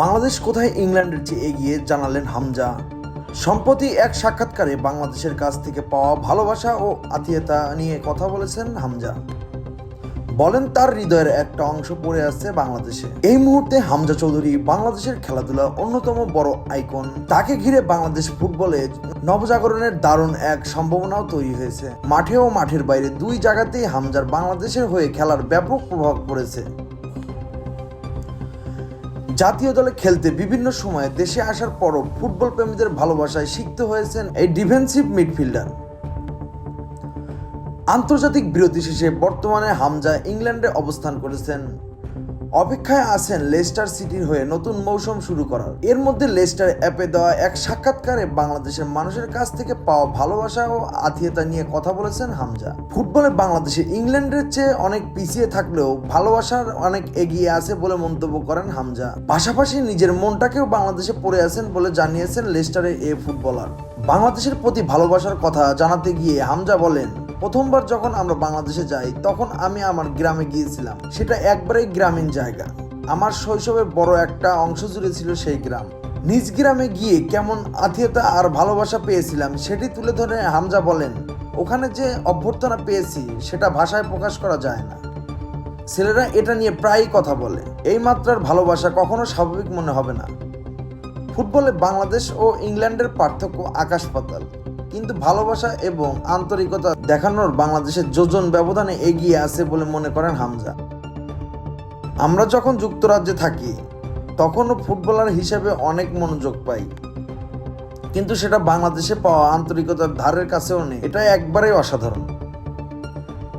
বাংলাদেশ কোথায় ইংল্যান্ডের চেয়ে এগিয়ে জানালেন হামজা। সম্প্রতি এক সাক্ষাৎকারে বাংলাদেশের কাছ থেকে পাওয়া ভালোবাসা ও আত্মীয়তা নিয়ে কথা বলেছেন হামজা। বলেন, তার হৃদয়ের একটা অংশ পড়ে আছে বাংলাদেশে। এই মুহূর্তে হামজা চৌধুরী বাংলাদেশের খেলাধুলা অন্যতম বড় আইকন। তাকে ঘিরে বাংলাদেশ ফুটবলে নবজাগরণের দারুণ এক সম্ভাবনাও তৈরি হয়েছে। মাঠে ও মাঠের বাইরে দুই জায়গাতেই হামজার বাংলাদেশের হয়ে খেলার ব্যাপক প্রভাব পড়েছে। জাতীয় দলে খেলতে বিভিন্ন সময়ে দেশে আসার পরও ফুটবল প্রেমীদের ভালোবাসায় সিক্ত হয়েছেন এই ডিফেন্সিভ মিডফিল্ডার। আন্তর্জাতিক বিরতি শেষে বর্তমানে হামজা ইংল্যান্ডে অবস্থান করেছেন অপেক্ষায় আছেন লেস্টার সিটির হয়ে নতুন মৌসুম শুরু করার। এর মধ্যে লেস্টার অ্যাপে দেওয়া এক সাক্ষাৎকারে বাংলাদেশের মানুষের কাছ থেকে পাওয়া ভালোবাসা ও আত্মীয়তা নিয়ে কথা বলেছেন হামজা। ফুটবলে বাংলাদেশে ইংল্যান্ডের চেয়ে অনেক পিছিয়ে থাকলেও ভালোবাসার অনেক এগিয়ে আছে বলে মন্তব্য করেন হামজা। পাশাপাশি নিজের মনটাকেও বাংলাদেশে পড়ে আছেন বলে জানিয়েছেন লেস্টারের এ ফুটবলার। বাংলাদেশের প্রতি ভালোবাসার কথা জানাতে গিয়ে হামজা বলেন প্রথমবার যখন আমরা বাংলাদেশে যাই, তখন আমি আমার গ্রামে গিয়েছিলাম। সেটা একবারেই গ্রামীণ জায়গা। আমার শৈশবের বড় একটা অংশ জুড়ে ছিল সেই গ্রাম। নিজ গ্রামে গিয়ে কেমন আত্মীয়তা আর ভালোবাসা পেয়েছিলাম, সেটি তুলে ধরে হামজা বলেন, ওখানে যে অভ্যর্থনা পেয়েছি, সেটা ভাষায় প্রকাশ করা যায় না। ছেলেরা এটা নিয়ে প্রায়ই কথা বলে, এই মাত্রার ভালোবাসা কখনো স্বাভাবিক মনে হবে না। ফুটবলে বাংলাদেশ ও ইংল্যান্ডের পার্থক্য আকাশ পাতাল। কিন্তু ভালোবাসা এবং আন্তরিকতা দেখানোর বাংলাদেশের যোজন ব্যবধানে এগিয়ে আছে বলে মনে করেন হামজা। আমরা যখন যুক্তরাজ্যে থাকি, তখনও ফুটবলার হিসেবে অনেক মনোযোগ পাই। কিন্তু সেটা বাংলাদেশে পাওয়া আন্তরিকতার ধারের কাছেও নেই। এটা একবারেই অসাধারণ।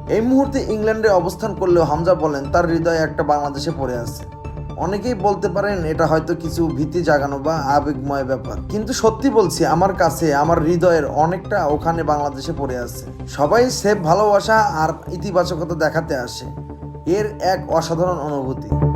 এই মুহূর্তে ইংল্যান্ডে অবস্থান করলেও হামজা বলেন, তার হৃদয়ে একটা বাংলাদেশে পড়ে আছে। অনেকেই বলতে পারেন এটা হয়তো কিছু ভীতি জাগানো বা আবেগময় ব্যাপার। কিন্তু সত্যি বলছি, আমার কাছে, আমার হৃদয়ের অনেকটা ওখানে বাংলাদেশে পড়ে আছে। সবাই সেফ ভালোবাসা আর ইতিবাচকতা দেখাতে আসে। এর এক অসাধারণ অনুভূতি।